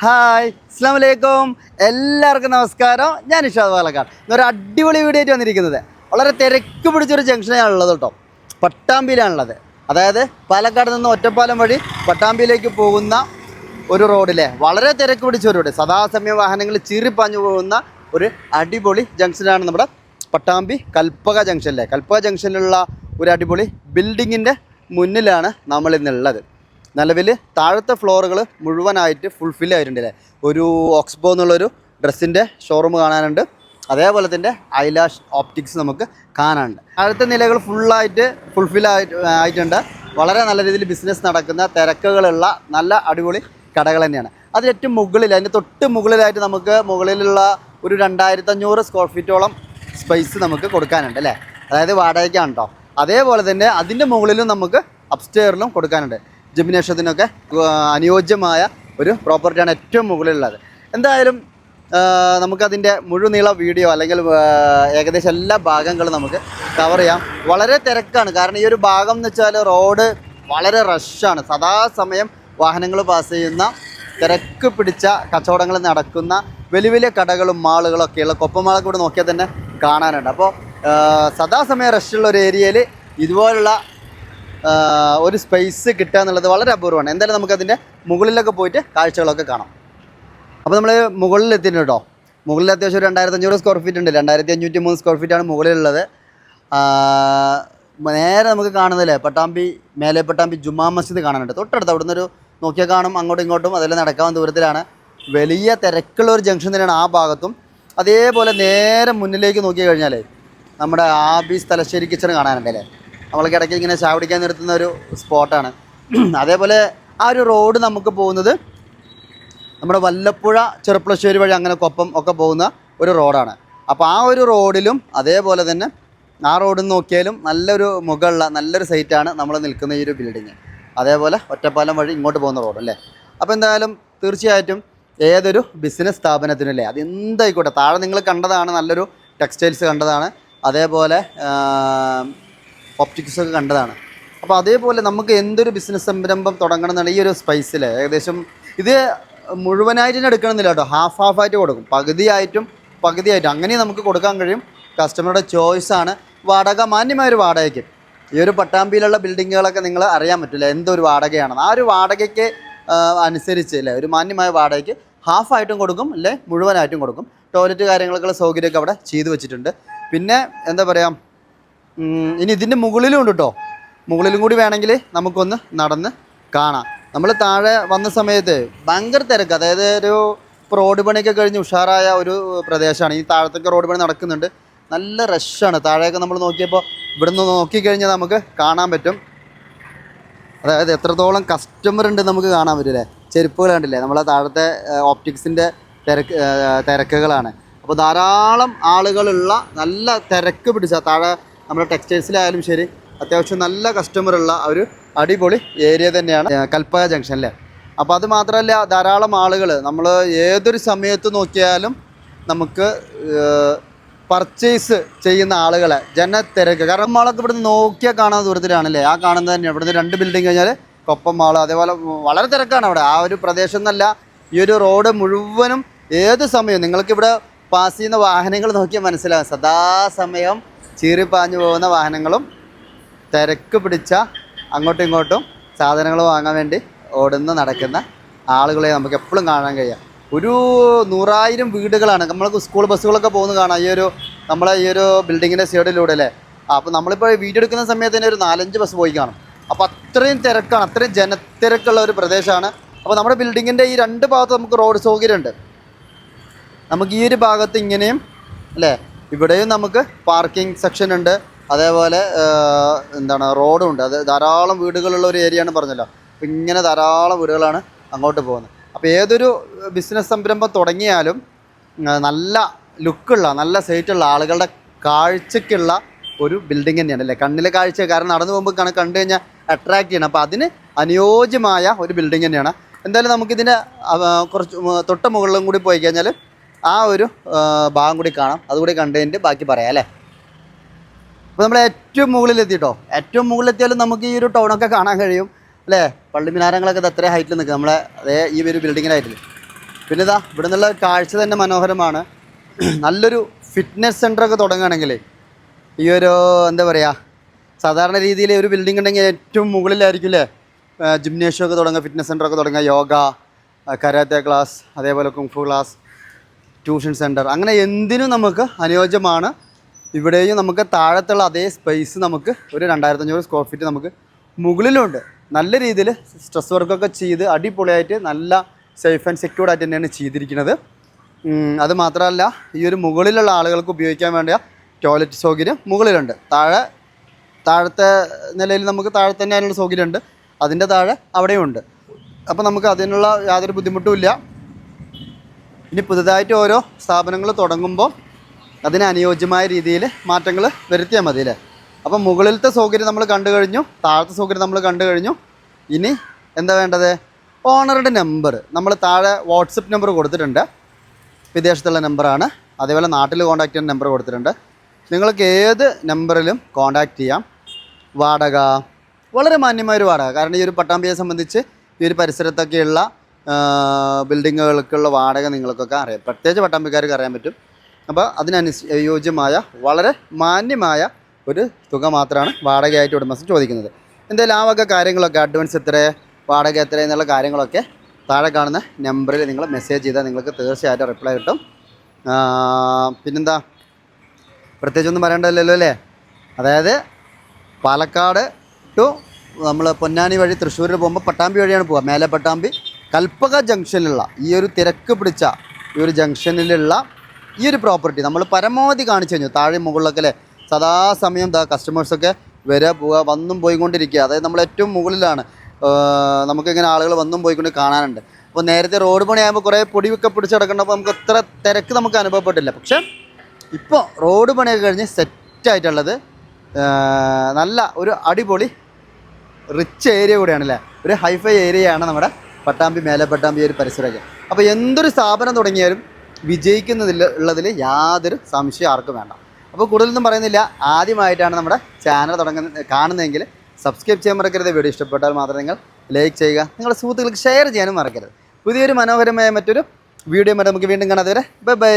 Hi അസ്സാം വലൈക്കും എല്ലാവർക്കും നമസ്കാരം. ഞാൻ ഇഷാദ് പാലക്കാട്. ഇന്നൊരു അടിപൊളി വീഡിയോ ആയിട്ട് വന്നിരിക്കുന്നത്. വളരെ തിരക്ക് പിടിച്ചൊരു ജംഗ്ഷനാണ് ഉള്ളത് കേട്ടോ. പട്ടാമ്പിയിലാണുള്ളത്. അതായത് പാലക്കാട് നിന്ന് ഒറ്റപ്പാലം വഴി പട്ടാമ്പിയിലേക്ക് പോകുന്ന ഒരു റോഡിലെ വളരെ തിരക്ക് പിടിച്ച ഒരു റോഡ് സദാസമയം വാഹനങ്ങൾ ചീറിപ്പാഞ്ഞു പോകുന്ന ഒരു അടിപൊളി ജംഗ്ഷനാണ് നമ്മുടെ പട്ടാമ്പി കൽപ്പക ജംഗ്ഷനിലെ കൽപ്പക ജംഗ്ഷനിലുള്ള ഒരു അടിപൊളി ബിൽഡിങ്ങിന്റെ മുന്നിലാണ് നമ്മൾ ഇന്നുള്ളത് നിലവിൽ താഴത്തെ ഫ്ലോറുകൾ മുഴുവനായിട്ട് ഫുൾഫിൽ ആയിട്ടുണ്ട് അല്ലേ ഒരു ഓക്സ്ബോ എന്നുള്ളൊരു ഡ്രസ്സിന്റെ ഷോറൂം കാണാനുണ്ട്. അതേപോലെ തന്നെ ഐലാഷ് ഓപ്റ്റിക്സ് നമുക്ക് കാണാനുണ്ട്. താഴത്തെ നിലകൾ ഫുള്ളായിട്ട് ഫുൾഫിൽ ആയിട്ട് ആയിട്ടുണ്ട്. വളരെ നല്ല രീതിയിൽ ബിസിനസ് നടക്കുന്ന തിരക്കുകളുള്ള നല്ല അടിപൊളി കടകൾ തന്നെയാണ്. അതിൽ ഏറ്റവും മുകളിൽ അതിന്റെ തൊട്ട് മുകളിലായിട്ട് നമുക്ക് മുകളിലുള്ള ഒരു രണ്ടായിരത്തി അഞ്ഞൂറ് സ്ക്വയർ ഫീറ്റോളം സ്പേസ് നമുക്ക് കൊടുക്കാനുണ്ട് അല്ലേ? അതായത് വാടകയ്ക്കാണ് കേട്ടോ അതേപോലെ തന്നെ അതിന്റെ മുകളിലും നമുക്ക് അപ്സ്റ്റെയറിലും കൊടുക്കാനുണ്ട്. ജിംനേഷ്യത്തിനൊക്കെ അനുയോജ്യമായ ഒരു പ്രോപ്പർട്ടിയാണ് ഏറ്റവും മുകളിലുള്ളത്. എന്തായാലും നമുക്കതിന്റെ മുഴുനീള വീഡിയോ അല്ലെങ്കിൽ ഏകദേശം എല്ലാ ഭാഗങ്ങളും നമുക്ക് കവർ ചെയ്യാം. വളരെ തിരക്കാണ്. കാരണം ഈ ഒരു ഭാഗം എന്ന് വെച്ചാൽ റോഡ് വളരെ റഷാണ് സദാസമയം വാഹനങ്ങൾ പാസ് ചെയ്യുന്ന തിരക്ക് പിടിച്ച കച്ചവടങ്ങൾ നടക്കുന്ന വലിയ വലിയ കടകളും മാളുകളും ഒക്കെയുള്ള കൊപ്പമാളൊക്കെ കൂടെ നോക്കിയാൽ തന്നെ കാണാനുണ്ട്. അപ്പോൾ സദാസമയം റഷുള്ള ഒരു ഏരിയയിൽ ഇതുപോലുള്ള ഒരു സ്പേസ് കിട്ടുക എന്നുള്ളത് വളരെ അപൂർവമാണ്. എന്തായാലും നമുക്കതിന്റെ മുകളിലൊക്കെ പോയിട്ട് കാഴ്ചകളൊക്കെ കാണാം. അപ്പോൾ നമ്മൾ മുകളിലെത്തിയിട്ടുണ്ട് കേട്ടോ. മുകളിൽ അത്യാവശ്യം ഒരു രണ്ടായിരത്തി അഞ്ഞൂറ് സ്ക്വയർ ഫീറ്റ് ഉണ്ട് രണ്ടായിരത്തി അഞ്ഞൂറ്റി മൂന്ന് സ്ക്വയർ ഫീറ്റാണ് മുകളിലുള്ളത്. നേരെ നമുക്ക് കാണുന്നില്ലേ പട്ടാമ്പി മേലെ പട്ടാമ്പി ജുമാ മസ്ജിദ് കാണാനുണ്ട്. തൊട്ടടുത്ത് അവിടുന്ന് ഒരു നോക്കിയാൽ കാണും അങ്ങോട്ടും ഇങ്ങോട്ടും അതെല്ലാം നടക്കാൻ ദൂരത്തിലാണ്. വലിയ തിരക്കുള്ള ഒരു ജംഗ്ഷൻ തന്നെയാണ് ആ ഭാഗത്തും. അതേപോലെ നേരെ മുന്നിലേക്ക് നോക്കി കഴിഞ്ഞാൽ നമ്മുടെ ആബി തലശ്ശേരി കിച്ചൺ കാണാനുണ്ട് അല്ലേ നമ്മൾക്ക് ഇടയ്ക്ക് ഇങ്ങനെ ചാവടിക്കാൻ നിർത്തുന്ന ഒരു സ്പോട്ടാണ്. അതേപോലെ ആ ഒരു റോഡ് നമുക്ക് പോകുന്നത് നമ്മുടെ വല്ലപ്പുഴ ചെറുപ്പളശ്ശേരി വഴി അങ്ങനെ കൊപ്പം ഒക്കെ പോകുന്ന ഒരു റോഡാണ് അപ്പോൾ ആ ഒരു റോഡിലും അതേപോലെ തന്നെ ആ റോഡിൽ നിന്ന് നോക്കിയാലും നല്ലൊരു മുകളിലുള്ള നല്ലൊരു സൈറ്റാണ് നമ്മൾ നിൽക്കുന്ന ഈ ഒരു ബിൽഡിങ് അതേപോലെ ഒറ്റപ്പാലം വഴി ഇങ്ങോട്ട് പോകുന്ന റോഡ് അല്ലേ? അപ്പോൾ എന്തായാലും തീർച്ചയായിട്ടും ഏതൊരു ബിസിനസ് സ്ഥാപനത്തിനും അല്ലേ അത് എന്തായിക്കോട്ടെ താഴെ നിങ്ങൾ കണ്ടതാണ് നല്ലൊരു ടെക്സ്റ്റൈൽസ് കണ്ടതാണ്. അതേപോലെ ഒപ്റ്റിക്സ് ഒക്കെ കണ്ടതാണ്. അപ്പോൾ അതേപോലെ നമുക്ക് എന്തൊരു ബിസിനസ് സംരംഭം തുടങ്ങണം എന്നുള്ള ഈ ഒരു സ്പൈസിൽ ഏകദേശം ഇത് മുഴുവനായിട്ട് എടുക്കണമെന്നില്ല കേട്ടോ. ഹാഫ് ഹാഫ് ആയിട്ട് കൊടുക്കും. പകുതിയായിട്ടും പകുതിയായിട്ടും അങ്ങനെ നമുക്ക് കൊടുക്കാൻ കഴിയും. കസ്റ്റമറുടെ ചോയ്സാണ് വാടക മാന്യമായ ഒരു വാടകയ്ക്ക്. ഈ ഒരു പട്ടാമ്പിയിലുള്ള ബിൽഡിങ്ങുകളൊക്കെ നിങ്ങൾ അറിയാൻ പറ്റില്ല? എന്തൊരു വാടകയാണെന്ന്. ആ ഒരു വാടകയ്ക്ക് അനുസരിച്ച് അല്ലേ? ഒരു മാന്യമായ വാടകയ്ക്ക് ഹാഫ് ആയിട്ടും കൊടുക്കും അല്ലേ? മുഴുവനായിട്ടും കൊടുക്കും. ടോയ്ലറ്റ് കാര്യങ്ങളൊക്കെ സൗകര്യമൊക്കെ അവിടെ ചെയ്തു വെച്ചിട്ടുണ്ട്. പിന്നെ എന്താ പറയുക ഇനി ഇതിന്റെ മുകളിലും ഉണ്ട് കേട്ടോ മുകളിലും കൂടി വേണമെങ്കിൽ നമുക്കൊന്ന് നടന്ന് കാണാം. നമ്മൾ താഴെ വന്ന സമയത്ത് ഭയങ്കര തിരക്ക്. അതായത് ഒരു റോഡ് പണിയൊക്കെ കഴിഞ്ഞ് ഉഷാറായ ഒരു പ്രദേശമാണ്. ഈ താഴത്തൊക്കെ റോഡ് പണി നടക്കുന്നുണ്ട്. നല്ല റഷാണ് താഴെയൊക്കെ നമ്മൾ നോക്കിയപ്പോൾ ഇവിടെ നിന്ന് നോക്കിക്കഴിഞ്ഞാൽ നമുക്ക് കാണാൻ പറ്റും. അതായത് എത്രത്തോളം കസ്റ്റമർ ഉണ്ട് നമുക്ക് കാണാൻ പറ്റില്ലേ? ചെരുപ്പുകൾ കണ്ടില്ലേ? നമ്മളെ താഴത്തെ ഓപ്റ്റിക്സിന്റെ തിരക്ക് തിരക്കുകളാണ്. അപ്പോൾ ധാരാളം ആളുകളുള്ള നല്ല തിരക്ക് പിടിച്ച താഴെ നമ്മുടെ ടെക്സ്റ്റൈൽസിലായാലും ശരി അത്യാവശ്യം നല്ല കസ്റ്റമറുള്ള ഒരു അടിപൊളി ഏരിയ തന്നെയാണ് കൽപ്പക ജംഗ്ഷനിലെ അപ്പോൾ അത് മാത്രമല്ല ധാരാളം ആളുകൾ നമ്മൾ ഏതൊരു സമയത്ത് നോക്കിയാലും നമുക്ക് പർച്ചേസ് ചെയ്യുന്ന ആളുകളെ ജനത്തിരക്ക് കാരണം മാളൊക്കെ ഇവിടുന്ന് നോക്കിയാൽ കാണാൻ ദൂരത്തിലാണല്ലേ? ആ കാണുന്നത് തന്നെ ഇവിടുന്ന് രണ്ട് ബിൽഡിംഗ് കഴിഞ്ഞാൽ കൊപ്പം മാൾ അതേപോലെ വളരെ തിരക്കാണ് അവിടെ. ആ ഒരു പ്രദേശം എന്നല്ല ഈ ഒരു റോഡ് മുഴുവനും ഏത് സമയവും നിങ്ങൾക്കിവിടെ പാസ് ചെയ്യുന്ന വാഹനങ്ങൾ നോക്കിയാൽ മനസ്സിലാകും സദാസമയം ചീറിപ്പാഞ്ഞു പോകുന്ന വാഹനങ്ങളും തിരക്ക് പിടിച്ച അങ്ങോട്ടും ഇങ്ങോട്ടും സാധനങ്ങൾ വാങ്ങാൻ വേണ്ടി ഓടുന്ന നടക്കുന്ന ആളുകളെ നമുക്ക് എപ്പോഴും കാണാൻ കഴിയാം. ഒരു നൂറായിരം വീടുകളാണ്. നമ്മൾ സ്കൂൾ ബസ്സുകളൊക്കെ പോകുന്നത് കാണാം. ഈ ഒരു നമ്മളെ ഈ ഒരു ബിൽഡിങ്ങിന്റെ സൈഡിലൂടെ അല്ലേ? അപ്പോൾ നമ്മളിപ്പോൾ വീഡിയോ എടുക്കുന്ന സമയത്ത് തന്നെ ഒരു നാലഞ്ച് ബസ് പോയി കാണും. അപ്പോൾ അത്രയും തിരക്കാണ്. അത്രയും ജനത്തിരക്കുള്ള ഒരു പ്രദേശമാണ്. അപ്പോൾ നമ്മുടെ ബിൽഡിങ്ങിന്റെ ഈ രണ്ട് ഭാഗത്ത് നമുക്ക് റോഡ് സൗകര്യമുണ്ട്. നമുക്ക് ഈ ഒരു ഭാഗത്ത് ഇങ്ങനെയും അല്ലേ? ഇവിടെയും നമുക്ക് പാർക്കിംഗ് സെക്ഷൻ ഉണ്ട്. അതേപോലെ എന്താണ് റോഡും ഉണ്ട്. അത് ധാരാളം വീടുകളുള്ള ഒരു ഏരിയയാണ് പറഞ്ഞല്ലോ. അപ്പം ഇങ്ങനെ ധാരാളം വീടുകളാണ് അങ്ങോട്ട് പോകുന്നത്. അപ്പോൾ ഏതൊരു ബിസിനസ് സംരംഭം തുടങ്ങിയാലും നല്ല ലുക്കുള്ള നല്ല സൈറ്റുള്ള ആളുകളുടെ കാഴ്ചയ്ക്കുള്ള ഒരു ബിൽഡിംഗ് തന്നെയാണ് അല്ലേ? കണ്ണിലെ കാഴ്ച. കാരണം നടന്നു പോകുമ്പോൾ കണ കണ്ടു കഴിഞ്ഞാൽ അട്രാക്റ്റ് ചെയ്യണം. അപ്പോൾ അതിന് അനുയോജ്യമായ ഒരു ബിൽഡിംഗ് തന്നെയാണ്. എന്തായാലും നമുക്കിതിന്റെ കുറച്ച് തൊട്ട് മുകളിലും കൂടി പോയി കഴിഞ്ഞാൽ ആ ഒരു ഭാഗം കൂടി കാണാം. അതുകൂടി കണ്ടതിന്റെ ബാക്കി പറയാം അല്ലേ? അപ്പോൾ നമ്മൾ ഏറ്റവും മുകളിലെത്തിട്ടോ? ഏറ്റവും മുകളിലെത്തിയാലും നമുക്ക് ഈ ഒരു ടൗണൊക്കെ കാണാൻ കഴിയും അല്ലേ? പള്ളി മിനാരങ്ങളൊക്കെ ഇത് അത്രയും ഹൈറ്റിൽ നിൽക്കും. നമ്മളെ അതേ ഈ ഒരു ഹൈറ്റിൽ പിന്നെ ഇതാ ഇവിടെ നിന്നുള്ള കാഴ്ച തന്നെ മനോഹരമാണ്. നല്ലൊരു ഫിറ്റ്നസ് സെന്ററൊക്കെ തുടങ്ങുകയാണെങ്കിൽ ഈ ഒരു എന്താ പറയുക സാധാരണ രീതിയിൽ ഒരു ബിൽഡിംഗ് ഉണ്ടെങ്കിൽ ഏറ്റവും മുകളിലായിരിക്കും അല്ലേ? ജിംനേഷ്യം ഒക്കെ തുടങ്ങുക ഫിറ്റ്നസ് സെന്ററൊക്കെ തുടങ്ങുക യോഗ കരാത്തെ ക്ലാസ് അതേപോലെ kung fu class tuition centre അങ്ങനെ എന്തിനും നമുക്ക് അനുയോജ്യമാണ്. ഇവിടെയും നമുക്ക് താഴത്തുള്ള അതേ സ്പേസ് നമുക്ക് ഒരു രണ്ടായിരത്തഞ്ഞൂറ് സ്ക്വയർ ഫീറ്റ് നമുക്ക് മുകളിലുണ്ട്. നല്ല രീതിയിൽ സ്ട്രെസ് വർക്കൊക്കെ ചെയ്ത് അടിപൊളിയായിട്ട് നല്ല സേഫ് ആൻഡ് സെക്യൂർഡ് ആയിട്ട് തന്നെയാണ് ചെയ്തിരിക്കുന്നത്. അത് മാത്രമല്ല ഈ ഒരു മുകളിലുള്ള ആളുകൾക്ക് ഉപയോഗിക്കാൻ വേണ്ട ടോയ്ലറ്റ് സൗകര്യം മുകളിലുണ്ട്. താഴെ താഴത്തെ നിലയിൽ നമുക്ക് താഴെ തന്നെ അതിനുള്ള സൗകര്യമുണ്ട്. അതിന്റെ താഴെ അവിടെയുണ്ട്. അപ്പോൾ നമുക്ക് അതിനുള്ള യാതൊരു ബുദ്ധിമുട്ടും ഇല്ല. ഇനി പുതുതായിട്ട് ഓരോ സ്ഥാപനങ്ങൾ തുടങ്ങുമ്പോൾ അതിന് അനുയോജ്യമായ രീതിയിൽ മാറ്റങ്ങൾ വരുത്തിയാൽ മതി അല്ലേ? അപ്പം മുകളിലത്തെ സൗകര്യം നമ്മൾ കണ്ടു കഴിഞ്ഞു താഴത്തെ സൗകര്യം നമ്മൾ കണ്ടു കഴിഞ്ഞു. ഇനി എന്താ വേണ്ടത്? ഓണറുടെ നമ്പർ. നമ്മൾ താഴെ വാട്സപ്പ് നമ്പർ കൊടുത്തിട്ടുണ്ട്. വിദേശത്തുള്ള നമ്പറാണ്. അതേപോലെ നാട്ടിൽ കോൺടാക്ട് ചെയ്യുന്ന നമ്പർ കൊടുത്തിട്ടുണ്ട്. നിങ്ങൾക്ക് ഏത് നമ്പറിലും കോൺടാക്റ്റ് ചെയ്യാം. വാടക. വളരെ മാന്യമായൊരു വാടക. കാരണം ഈ ഒരു പട്ടാമ്പിയെ സംബന്ധിച്ച് ഈ ഒരു പരിസരത്തൊക്കെയുള്ള ബിൽഡിങ്ങുകൾക്കുള്ള വാടക നിങ്ങൾക്കൊക്കെ അറിയാം. പ്രത്യേകിച്ച് പട്ടാമ്പിക്കാർക്ക് അറിയാൻ പറ്റും. അപ്പോൾ അതിനനുയോജ്യമായ വളരെ മാന്യമായ ഒരു തുക മാത്രമാണ് വാടകയായിട്ട് ഉടമസ്ഥൻ ചോദിക്കുന്നത്. എന്തായാലും ആ വക കാര്യങ്ങളൊക്കെ അഡ്വാൻസ് എത്ര വാടക എത്ര എന്നുള്ള കാര്യങ്ങളൊക്കെ താഴെ കാണുന്ന നമ്പറിൽ നിങ്ങൾ മെസ്സേജ് ചെയ്താൽ നിങ്ങൾക്ക് തീർച്ചയായിട്ടും റിപ്ലൈ കിട്ടും. പിന്നെന്താ? പ്രത്യേകിച്ചൊന്നും പറയേണ്ടതല്ലോ അല്ലേ? അതായത് പാലക്കാട് ടു നമ്മൾ പൊന്നാനി വഴി തൃശ്ശൂരിൽ പോകുമ്പോൾ പട്ടാമ്പി വഴിയാണ് പോവുക. മേലെ പട്ടാമ്പി കൽപ്പക ജംഗ്ഷനിലുള്ള ഈ ഒരു തിരക്ക് പിടിച്ച ഈ ഒരു ജംഗ്ഷനിലുള്ള ഈ ഒരു പ്രോപ്പർട്ടി നമ്മൾ പരമാവധി കാണിച്ചു കഴിഞ്ഞു. താഴെ മുകളിലൊക്കെ അല്ലേ? സദാസമയം കസ്റ്റമേഴ്സൊക്കെ വരിക പോവുക വന്നും പോയിക്കൊണ്ടിരിക്കുക. അതായത് നമ്മൾ ഏറ്റവും മുകളിലാണ്. നമുക്കിങ്ങനെ ആളുകൾ വന്നും പോയിക്കൊണ്ട് കാണാനുണ്ട്. അപ്പോൾ നേരത്തെ റോഡ് പണിയാകുമ്പോൾ കുറേ പൊടിയൊക്കെ പിടിച്ച് കിടക്കേണ്ടപ്പോൾ നമുക്ക് അത്ര തിരക്ക് നമുക്ക് അനുഭവപ്പെട്ടില്ല. പക്ഷേ ഇപ്പോൾ റോഡ് പണിയൊക്കെ കഴിഞ്ഞ് സെറ്റായിട്ടുള്ളത് നല്ല ഒരു അടിപൊളി റിച്ച് ഏരിയ കൂടിയാണല്ലേ? ഒരു ഹൈഫൈ ഏരിയയാണ് നമ്മുടെ പട്ടാമ്പി മേലെ പട്ടാമ്പി ഒരു പരിസരമൊക്കെ. അപ്പോൾ എന്തൊരു സ്ഥാപനം തുടങ്ങിയാലും വിജയിക്കുന്നതിൽ ഉള്ളതിൽ യാതൊരു സംശയം ആർക്കും വേണ്ട. അപ്പോൾ കൂടുതലൊന്നും പറയുന്നില്ല. ആദ്യമായിട്ടാണ് നമ്മുടെ ചാനൽ തുടങ്ങുന്ന കാണുന്നതെങ്കിൽ സബ്സ്ക്രൈബ് ചെയ്യാൻ മറക്കരുത്. വീഡിയോ ഇഷ്ടപ്പെട്ടാൽ മാത്രം നിങ്ങൾ ലൈക്ക് ചെയ്യുക. നിങ്ങളുടെ സുഹൃത്തുക്കൾക്ക് ഷെയർ ചെയ്യാനും മറക്കരുത്. പുതിയൊരു മനോഹരമായ മറ്റൊരു വീഡിയോ നമുക്ക് വീണ്ടും കാണാതെ വരെ ബൈ ബൈ.